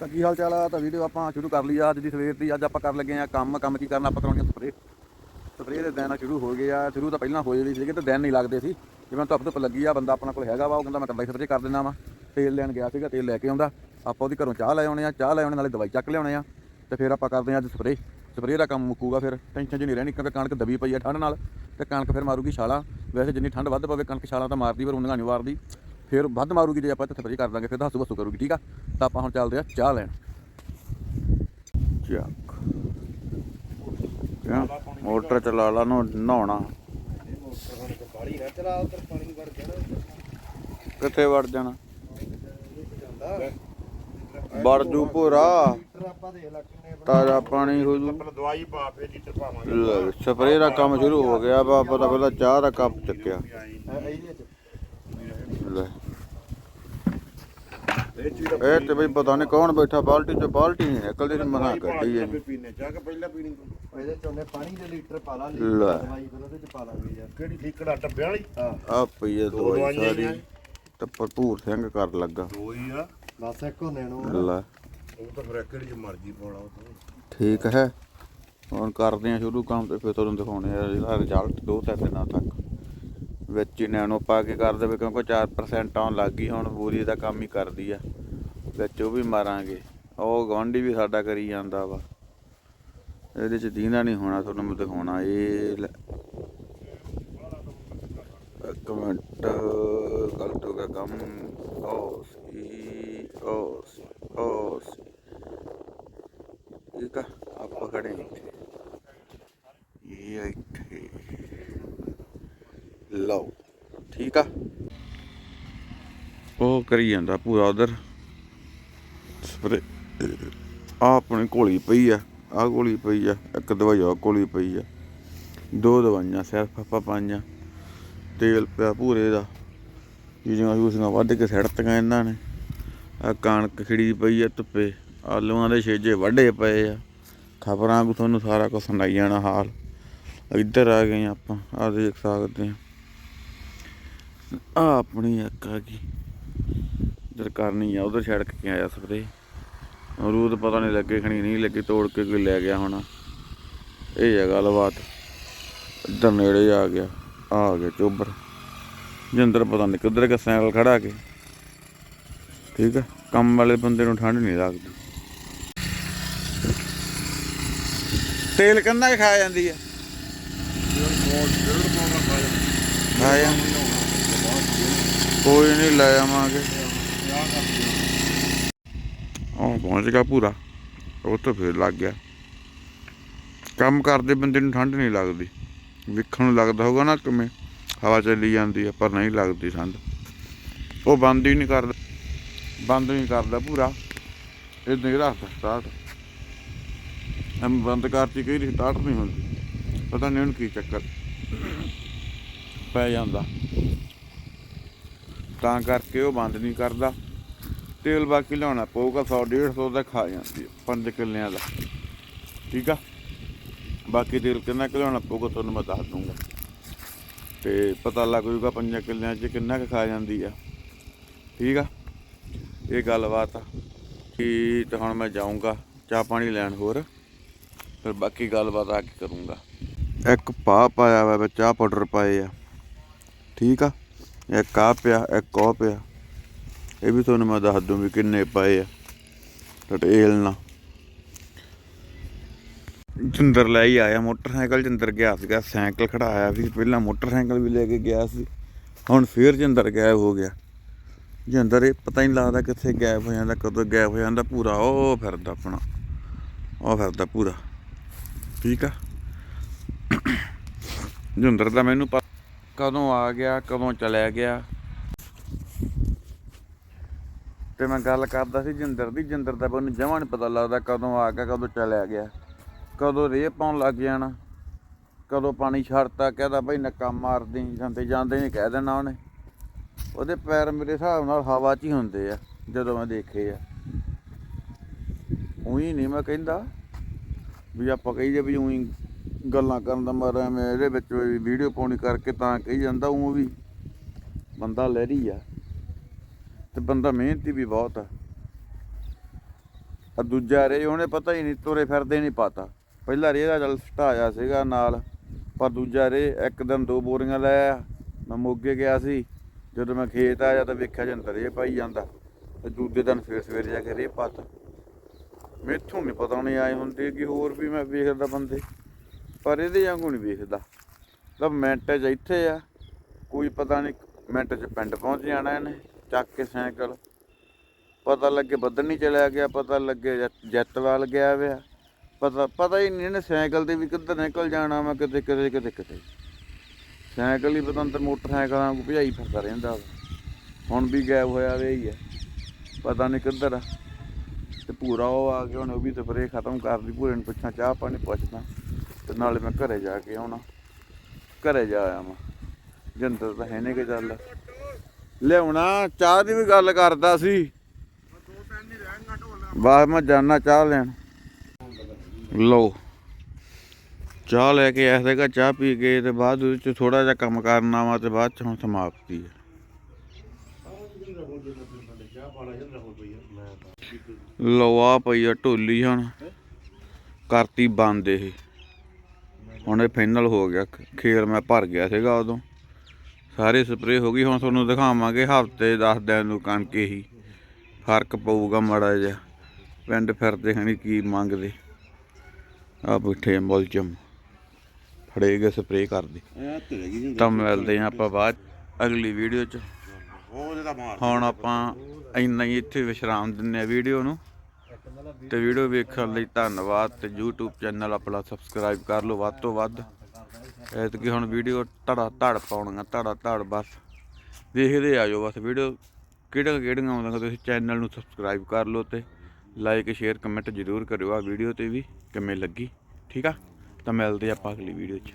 ਤਾਂ ਕੀ ਹਾਲ ਚਾਲ ਆ? ਤਾਂ ਵੀਡੀਓ ਆਪਾਂ ਸ਼ੁਰੂ ਕਰ ਲਈ ਆ ਅੱਜ ਦੀ ਸਵੇਰ ਦੀ। ਅੱਜ ਆਪਾਂ ਕਰਨ ਲੱਗੇ ਆ ਕੰਮ। ਕੰਮ ਕੀ ਕਰਨਾ ਆਪਾਂ ਕਰਾਉਣੀ ਆ ਸਪਰੇ ਸਪਰੇ ਦੇ ਦਿਨ ਸ਼ੁਰੂ ਹੋ ਗਏ ਆ। ਸ਼ੁਰੂ ਤਾਂ ਪਹਿਲਾਂ ਹੋ ਜਾਂਦੀ ਸੀਗੇ, ਤੇ ਦਿਨ ਨਹੀਂ ਲੱਗਦੇ ਸੀ। ਜਿਵੇਂ ਧੁੱਪ ਧੁੱਪ ਲੱਗੀ ਆ, ਬੰਦਾ ਆਪਣਾ ਕੋਲ ਹੈਗਾ ਵਾ, ਉਹ ਕਹਿੰਦਾ ਮੈਂ ਕੱਲਾ ਸਪਰੇ ਕਰ ਦਿੰਦਾ ਵਾ। ਤੇਲ ਲੈਣ ਗਿਆ ਸੀਗਾ, ਤੇਲ ਲੈ ਕੇ ਆਉਂਦਾ। ਆਪਾਂ ਉਹਦੀ ਘਰੋਂ ਚਾਹ ਲੈ ਆਉਣੇ ਆ। ਚਾਹ ਲੈ ਆਉਣੇ, ਨਾਲੇ ਦਵਾਈ ਚੱਕ ਲਿਆਉਣੇ ਆ। ਤੇ ਫਿਰ ਆਪਾਂ ਕਰਦੇ ਆ ਅੱਜ ਸਪਰੇ ਸਪਰੇ ਦਾ ਕੰਮ ਮੁੱਕੂਗਾ ਫਿਰ। ਟੈਨਸ਼ਨ ਜੀ ਨਹੀਂ ਰਹਿਣੀ, ਕਿਉਂਕਿ ਕਣਕ ਦਬੀ ਪਈ ਆ ਠੰਡ ਨਾਲ। ਤੇ ਕਣਕ ਫਿਰ ਮਾਰੂਗੀ ਛਾਲਾ। ਵੈਸੇ ਜਿੰਨੀ ਠੰਡ ਵੱਧ ਪਵੇ, ਕਣਕ ਛਾਲਾ ਤਾਂ ਮਾਰਦੀ, ਪਰ ਉਹਨਾਂ ਨਹੀਂ ਮਾਰਦੀ। ਫਿਰ ਵੱਧ ਮਾਰੂਗੀ ਜੇ ਆਪਾਂ ਇੱਥੇ ਸਪਰੇ ਕਰ ਦਾਂਗੇ ਫਿਰ ਤਾਂ ਹੱਸੂ ਹੱਸੂ ਕਰੂਗੀ ਠੀਕ ਆ? ਤਾਂ ਆਪਾਂ ਹੁਣ ਚੱਲਦੇ ਆ ਚਾਹ ਲੈਣ। ਚੱਕ। ਕਿਆ? ਮੋਟਰ ਚਲਾ ਲਾ ਨੂੰ ਨਹਾਉਣਾ। ਕਿੱਥੇ ਵੜ ਜਾਣਾ? ਲੈ ਕਿੰਨੇ ਤਾਜ਼ਾ ਪਾਣੀ ਹੋ ਜੂ। ਦਵਾਈ ਪਾ ਫੇਰ ਲੀਟਰ ਪਾਵਾਂਗੇ। ਸਪਰੇਅ ਦਾ ਕੰਮ ਸ਼ੁਰੂ ਹੋ ਗਿਆ ਵਾ ਪਤਾ ਪਹਿਲਾਂ ਚਾਹ ਦਾ ਕੱਪ ਚੱਕਿਆ। ਲੈ। ਇਹ ਤੇ ਬਈ ਪਤਾ ਨਹੀਂ ਕੌਣ ਬੈਠਾ ਬਾਲਟੀ ਚ ਬਾਲਟੀ ਨਹੀਂ ਨਿਕਲਦੀ ਸੀ ਮਨਾ ਕੱਢੀ ਐ ਪੀਨੇ ਚਾਹ ਕਿ ਪਹਿਲਾਂ ਪੀਣੀ ਤੂੰ। ਇਹਦੇ ਚ ਉਹਨੇ ਪਾਣੀ ਦੇ ਲੀਟਰ ਪਾ ਲਾ ਲੈ। ਲੀਟਰ ਦਵਾਈ ਫਿਰ ਉਹਦੇ ਚ ਪਾ ਲਾਂਗੇ ਯਾਰ। ਕਿਹੜੀ ਲੀਕੜਾ ਡੱਬਿਆਂ ਵਾਲੀ? ਹਾਂ। ਆ ਪਈ ਐ ਦੋ ਦਵਾਈ ਦਵਾਈਆਂ ਸਾਰੀ। ਹੀ ਆ। ਤੇ ਭਰਪੂਰ ਸਿੰਘ ਕਰ ਲੱਗਾ। ਦੋ ਹੀ ਆ। ਬਸ ਇੱਕ ਹੋਣੇ ਨੂੰ ਲੈ। ਉਹ ਤਾਂ ਫਿਰ ਕਿਹੜੀ ਚ ਮਰਜ਼ੀ ਪਾਉਣਾ ਉਹ ਤਾਂ। ਠੀਕ ਹੈ। ਹੁਣ ਕਰਦੇ ਆ ਸ਼ੁਰੂ ਕੰਮ ਤੇ ਫਿਰ ਤੁਹਾਨੂੰ ਦਿਖਾਉਣੇ ਆ ਇਹਦਾ ਰਿਜ਼ਲਟ ਦੋ ਤਿੰਨ ਦਿਨਾਂ ਤੱਕ। ਵਿੱਚ ਹੀ ਨੈਨੋ ਪਾ ਕੇ ਕਰ ਦੇਵੇ, ਕਿਉਂਕਿ 4% ਆਉਣ ਲੱਗ ਗਈ, ਹੁਣ ਬੂਰੀ ਦਾ ਕੰਮ ਹੀ ਕਰਦੀ ਆ। ਵਿੱਚ ਉਹ ਵੀ ਮਾਰਾਂਗੇ। ਉਹ ਗਵਾਂਢੀ ਵੀ ਸਾਡਾ ਕਰੀ ਜਾਂਦਾ ਵਾ। ਇਹਦੇ ਚ ਦੀਨਾ ਨਹੀਂ ਹੋਣਾ, ਤੁਹਾਨੂੰ ਮੈਂ ਦਿਖਾਉਣਾ। ਇਹ ਲੈ। ਇੱਕ ਗਲਤ ਹੋ ਗਿਆ ਕੰਮ। ਓ ਸੀ ਓ ਸੀ ਓ ਸੀ ਠੀਕ ਆ ਆਪਾਂ ਖੜੇ ਇੱਥੇ ਇਹ ਆ ਇੱਥੇ ਲਓ ਠੀਕ ਉਹ ਕਰੀ ਜਾਂਦਾ ਪੂਰਾ ਉਧਰ। ਸਪਰੇ। ਆ ਆਪਣੀ ਕੋਲੀ ਪਈ ਆ ਆ ਗੋਲੀ ਪਈ ਆ, ਇੱਕ ਦਵਾਈ ਆ ਕੋਲੀ ਪਈ ਆ। ਦੋ ਦਵਾਈਆਂ ਸਿਰਫ ਆਪਾਂ ਪਾਈਆਂ, ਤੇਲ ਪਿਆ ਪੂਰੇ ਦਾ। ਚੀਜ਼ਾਂ ਯੂਸੀਆਂ ਵੱਢ ਕੇ ਸੜਤੀਆਂ ਇਹਨਾਂ ਨੇ। ਆ ਕਣਕ ਖਿੜੀ ਪਈ ਆ ਧੁੱਪੇ, ਆਲੂਆਂ ਦੇ ਛੇਜੇ ਵੱਢੇ ਪਏ ਆ। ਖਬਰਾਂ ਕੋ ਤੁਹਾਨੂੰ ਸਾਰਾ ਕੁਝ ਸੁਣਾਈ ਜਾਣਾ ਹਾਲ। ਇੱਧਰ ਆ ਗਏ ਆਪਾਂ ਆ ਦੇਖ ਸਕਦੇ ਆ। ਆ ਆਪਣੀ ਇੱਕ ਆ ਗਈ। ਜਦ ਕਰਨੀ ਆ ਉਧਰ ਛੜਕ ਕੇ ਆਇਆ ਸਪਰੇ ਅਮਰੂਦ ਪਤਾ ਨਹੀਂ ਲੱਗੇ ਖਣੀ ਨਹੀਂ ਲੱਗੇ ਤੋੜ ਕੇ ਕੋਈ ਲੈ ਗਿਆ ਹੋਣਾ। ਇਹ ਹੈ ਗੱਲਬਾਤ। ਇੱਧਰ ਨੇੜੇ ਆ ਗਿਆ ਆ ਗਿਆ ਚੋਬਰ। ਜਿੰਦਰ ਪਤਾ ਨਹੀਂ ਕਿੱਧਰ ਕੇ ਸਾਈਕਲ ਖੜਾ ਕੇ। ਠੀਕ ਹੈ ਕੰਮ ਵਾਲੇ ਬੰਦੇ ਨੂੰ ਠੰਡ ਨਹੀਂ ਲੱਗਦੀ। ਤੇਲ ਕਿੰਨਾ ਖਾ ਜਾਂਦੀ ਹੈ ਖਾ ਜਾਂ ਕੋਈ ਨਹੀਂ ਲੈ ਆਵਾਂਗੇ। ਉਹ ਪਹੁੰਚ ਗਿਆ ਪੂਰਾ। ਉਹ ਤਾਂ ਫੇਰ ਲੱਗ ਗਿਆ। ਕੰਮ ਕਰਦੇ ਬੰਦੇ ਨੂੰ ਠੰਡ ਨਹੀਂ ਲੱਗਦੀ। ਵੇਖਣ ਨੂੰ ਲੱਗਦਾ ਹੋਗਾ ਨਾ ਕਿਵੇਂ ਹਵਾ ਚੱਲੀ ਜਾਂਦੀ ਹੈ ਪਰ ਨਹੀਂ ਲੱਗਦੀ ਠੰਡ ਉਹ ਬੰਦ ਹੀ ਨਹੀਂ ਕਰਦਾ। ਬੰਦ ਨਹੀਂ ਕਰਦਾ ਪੂਰਾ। ਇਦਾਂ ਹੀ ਰੱਖਦਾ ਸਟਾਰਟ ਐਮ ਬੰਦ ਕਰਤੀ ਕਈ ਵਾਰੀ ਸਟਾਰਟ ਨਹੀਂ ਹੁੰਦੀ। ਪਤਾ ਨਹੀਂ ਉਹਨੂੰ ਕੀ ਚੱਕਰ ਪੈ ਜਾਂਦਾ। ਤਾਂ ਕਰਕੇ ਉਹ ਬੰਦ ਨਹੀਂ ਕਰਦਾ। ਤੇਲ ਬਾਕੀ ਲਿਆਉਣਾ ਪਊਗਾ 100 150 ਦਾ ਖਾ ਜਾਂਦੀ ਹੈ 5 ਕਿੱਲਿਆਂ ਦਾ। ਠੀਕ ਆ? ਬਾਕੀ ਤੇਲ ਕਿੰਨਾ ਕੁ ਲਿਆਉਣਾ ਪਊਗਾ ਤੁਹਾਨੂੰ ਮੈਂ ਦੱਸ ਦੂੰਗਾ ਤੇ ਪਤਾ ਲੱਗ ਜੂਗਾ ਪੰਜਾਂ ਕਿੱਲਿਆਂ 'ਚ ਕਿੰਨਾ ਕੁ ਖਾ ਜਾਂਦੀ ਆ। ਠੀਕ ਆ? ਇਹ ਗੱਲਬਾਤ ਆ। ਕਿ ਤੇ ਹੁਣ ਮੈਂ ਜਾਊਂਗਾ, ਚਾਹ ਪਾਣੀ ਲੈਣ ਹੋਰ। ਫਿਰ ਬਾਕੀ ਗੱਲਬਾਤ ਆ ਕੇ ਕਰੂੰਗਾ। ਇੱਕ ਪਾ ਪਾਇਆ ਹੋਇਆ ਵਿੱਚ ਚਾਹ ਪਾਊਡਰ ਪਾਏ ਆ। ਠੀਕ ਆ? ਇੱਕ ਆ ਪਿਆ, ਇੱਕ ਉਹ ਪਿਆ। ਇਹ ਵੀ ਤੁਹਾਨੂੰ ਮੈਂ ਦੱਸ ਦੂੰ ਵੀ ਕਿੰਨੇ ਪਏ ਆ। ਡਿਟੇਲ ਨਾਲ। ਜਿੰਦਰ ਲੈ ਹੀ ਆਇਆ, ਮੋਟਰਸਾਈਕਲ ਜਿੰਦਰ ਗਿਆ ਸੀਗਾ, ਸਾਈਕਲ ਖੜਾਇਆ ਸੀ। ਪਹਿਲਾਂ ਮੋਟਰਸਾਈਕਲ ਵੀ ਲੈ ਕੇ ਗਿਆ ਸੀ, ਹੁਣ ਫੇਰ ਜਿੰਦਰ ਗਾਇਬ ਹੋ ਗਿਆ। ਜਿੰਦਰ, ਇਹ ਪਤਾ ਹੀ ਨਹੀਂ ਲੱਗਦਾ ਕਿੱਥੇ ਗਾਇਬ ਹੋ ਜਾਂਦਾ, ਕਦੋਂ ਗਾਇਬ ਹੋ ਜਾਂਦਾ। ਪੂਰਾ ਉਹ ਫਿਰਦਾ ਆਪਣਾ। ਉਹ ਫਿਰਦਾ ਪੂਰਾ। ਠੀਕ ਆ? ਜਿੰਦਰ ਦਾ ਮੈਨੂੰ ਪਤਾ ਕਦੋਂ ਆ ਗਿਆ, ਕਦੋਂ ਚਲਿਆ ਗਿਆ। ਤੇ ਮੈਂ ਗੱਲ ਕਰਦਾ ਸੀ ਜਿੰਦਰ ਦੀ, ਜਿੰਦਰ ਦਾ ਮੈਨੂੰ ਜਮਾਂ ਨਹੀਂ ਪਤਾ ਲੱਗਦਾ ਕਦੋਂ ਆ ਗਿਆ, ਕਦੋਂ ਚਲਿਆ ਗਿਆ। ਕਦੋਂ ਰੇਹ ਪਾਉਣ ਲੱਗ ਜਾਣਾ। ਕਦੋਂ ਪਾਣੀ ਛੱਡਤਾ, ਕਹਿੰਦਾ ਭਾਈ ਨੱਕਾ ਮਾਰਦੀ ਜਾਂਦੇ ਜਾਂਦੇ ਨਹੀਂ ਕਹਿ ਦੇਣਾ ਉਹਨੇ। ਉਹਦੇ ਪੈਰ ਮੇਰੇ ਹਿਸਾਬ ਨਾਲ ਹਵਾ 'ਚ ਹੀ ਹੁੰਦੇ ਆ, ਜਦੋਂ ਮੈਂ ਦੇਖੇ ਆ। ਉਹੀ ਨਹੀਂ ਮੈਂ ਕਹਿੰਦਾ ਵੀ ਆਪਾਂ ਕਹੀਏ ਵੀ ਉਹੀ ਗੱਲਾਂ ਕਰਨ ਦਾ ਮਾਰਾ ਮੈਂ ਇਹਦੇ ਵਿੱਚ ਵੀਡੀਓ ਪਾਉਣੀ ਕਰਕੇ ਤਾਂ ਕਹੀ ਜਾਂਦਾ ਉਹ ਵੀ ਬੰਦਾ ਲਹਿਰੀ ਆ। ਤੇ ਬੰਦਾ ਮਿਹਨਤੀ ਵੀ ਬਹੁਤ ਆ। ਆ ਦੂਜਾ ਰੇ, ਉਹਨੇ ਪਤਾ ਹੀ ਨਹੀਂ, ਤੁਰੇ ਫਿਰਦੇ ਨਹੀਂ ਪਤਾ। ਪਹਿਲਾ ਰੇ ਦਾ ਚੱਲ ਸਟਾਇਆ ਸੀਗਾ ਨਾਲ, ਪਰ ਦੂਜਾ ਰੇ ਇੱਕ ਦਿਨ ਦੋ ਬੋਰੀਆਂ ਲੈ ਆ ਮੈਂ ਮੋਗੇ ਗਿਆ ਸੀ, ਜਦੋਂ ਮੈਂ ਖੇਤ ਆਇਆ ਤਾਂ ਵੇਖਿਆ ਜੰਦਰ ਰੇ ਪਾਈ ਜਾਂਦਾ। ਤੇ ਦੂਜੇ ਦਿਨ ਫੇਰ ਸਵੇਰੇ ਜਾ ਕੇ ਰੇ ਪਾਤਾ। ਮੈਥੋਂ ਨਹੀਂ ਪਤਾ ਨਹੀਂ ਆਏ ਹੁੰਦੇ ਕਿ ਹੋਰ ਵੀ ਮੈਂ ਵੇਖਦਾ ਬੰਦੇ। ਪਰ ਇਹਦੇ ਵਾਂਗੂ ਨਹੀਂ ਵੇਖਦਾ। ਤਾਂ ਮਿੰਟ 'ਚ ਇੱਥੇ ਆ, ਕੋਈ ਪਤਾ ਨਹੀਂ ਮਿੰਟ 'ਚ ਪਿੰਡ ਪਹੁੰਚ ਜਾਣਾ ਇਹਨੇ, ਚੱਕ ਕੇ ਸਾਈਕਲ। ਪਤਾ ਲੱਗੇ ਬੱਦਨੀ ਚਲਿਆ ਗਿਆ, ਪਤਾ ਲੱਗੇ ਜੱਤ- ਜੱਤਵਾਲ ਗਿਆ ਵਿਆ ਪਤਾ ਪਤਾ ਹੀ ਨਹੀਂ ਇਹਨੇ ਸਾਈਕਲ ਤੇ ਵੀ ਕਿੱਧਰ ਨਿਕਲ ਜਾਣਾ ਮੈਂ ਕਿਤੇ ਕਿਤੇ ਕਿਤੇ ਕਿਤੇ। ਸਾਈਕਲ ਹੀ ਪਤੰਤਰ ਮੋਟਰਸਾਈਕਲਾਂ ਨੂੰ ਭਜਾਈ ਫਿਰਦਾ ਰਹਿੰਦਾ ਵਾ। ਹੁਣ ਵੀ ਗਾਇਬ ਹੋਇਆ ਵੇ ਹੀ ਹੈ ਪਤਾ ਨਹੀਂ ਕਿੱਧਰ ਆ। ਤੇ ਪੂਰਾ ਉਹ ਆ ਕੇ ਹੁਣ ਉਹ ਵੀ ਸਪਰੇ ਖਤਮ ਕਰ ਦੀ ਪੂਰੇ ਨੂੰ ਪੁੱਛਾਂ, ਚਾਹ ਪਾਣੀ ਪੁੱਛਦਾ। ਤੇ ਨਾਲੇ ਮੈਂ ਘਰੇ ਜਾ ਕੇ ਆਉਣਾ। ਘਰੇ ਜਾ ਆਇਆ ਮੈਂ। ਜੰਦਰ ਤਾਂ ਹੈ ਨਹੀਂ ਕਿ ਚੱਲ। ਲਿਆਉਣਾ, ਚਾਹ ਦੀ ਵੀ ਗੱਲ ਕਰਦਾ ਸੀ। ਬਾਅਦ ਮੈਂ ਜਾਣਾ ਚਾਹ ਲੈਣ। ਲਓ, ਚਾਹ ਲੈ ਕੇ ਆਇਆ ਸੀਗਾ, ਚਾਹ ਪੀ ਕੇ ਤੇ ਬਾਅਦ ਉਹਦੇ 'ਚ ਥੋੜਾ ਜਿਹਾ ਕੰਮ ਕਰਨਾ ਵਾ ਤੇ ਬਾਅਦ ਚ ਹੁਣ ਸਮਾਪਤੀ ਹੈ। ਚਾਹ ਪਾਣਾ ਪਈ ਆ ਢੋਲੀ ਹੁਣ। ਕਰਤੀ ਬੰਦ ਇਹ। ਹੁਣ ਇਹ ਫਾਈਨਲ ਹੋ ਗਿਆ। ਖੇਰ ਮੈਂ ਭਰ ਗਿਆ ਸੀਗਾ ਉਦੋਂ। ਸਾਰੇ ਸਪਰੇ ਹੋ ਗਈ। ਹੁਣ ਤੁਹਾਨੂੰ ਦਿਖਾਵਾਂਗੇ ਹਫ਼ਤੇ 10 ਦਿਨ ਨੂੰ ਕਣਕ ਹੀ ਫ਼ਰਕ ਪਊਗਾ ਮਾੜਾ ਜਿਹਾ। ਪਿੰਡ ਫਿਰਦੇ ਹਣੀ ਕੀ ਮੰਗਦੇ। ਆ ਬੈਠੇ ਮੁਲਜ਼ਮ। ਫੜੇ ਗਏ ਸਪਰੇ ਕਰਦੇ। ਤੇ ਮਿਲਦੇ ਹਾਂ ਆਪਾਂ ਬਾਅਦ ਅਗਲੀ ਵੀਡੀਓ 'ਚ। ਹੁਣ ਆਪਾਂ ਇੰਨਾ ਹੀ ਇੱਥੇ ਵਿਸ਼ਰਾਮ ਦਿੰਨੇ ਆ ਵੀਡੀਓ ਨੂੰ। ਤੇ ਵੀਡੀਓ ਵੇਖਣ ਲਈ ਧੰਨਵਾਦ ਤੇ YouTube ਚੈਨਲ ਆਪਣਾ ਸਬਸਕ੍ਰਾਈਬ ਕਰ ਲਓ ਵੱਧ ਤੋਂ ਵੱਧ। ਐਤਕੀ ਹੁਣ ਵੀਡੀਓ ਧੜਾ ਧੜ ਪਾਉਣੀਆਂ, ਧੜਾ ਧੜ ਬਸ। ਦੇਖਦੇ ਆਜੋ ਬਸ ਵੀਡੀਓ ਕਿਹੜੀਆਂ ਕਿਹੜੀਆਂ ਆਉਂਦੀਆਂ ਤੁਸੀਂ ਚੈਨਲ ਨੂੰ ਸਬਸਕ੍ਰਾਈਬ ਕਰ ਲਓ ਤੇ ਲਾਈਕ ਸ਼ੇਅਰ ਕਮੈਂਟ ਜ਼ਰੂਰ ਕਰਿਓ। ਆ ਵੀਡੀਓ ਤੇ ਵੀ ਕਿਵੇਂ ਲੱਗੀ? ਠੀਕ ਆ? ਤਾਂ ਮਿਲਦੇ ਆਪਾਂ ਅਗਲੀ ਵੀਡੀਓ 'ਚ।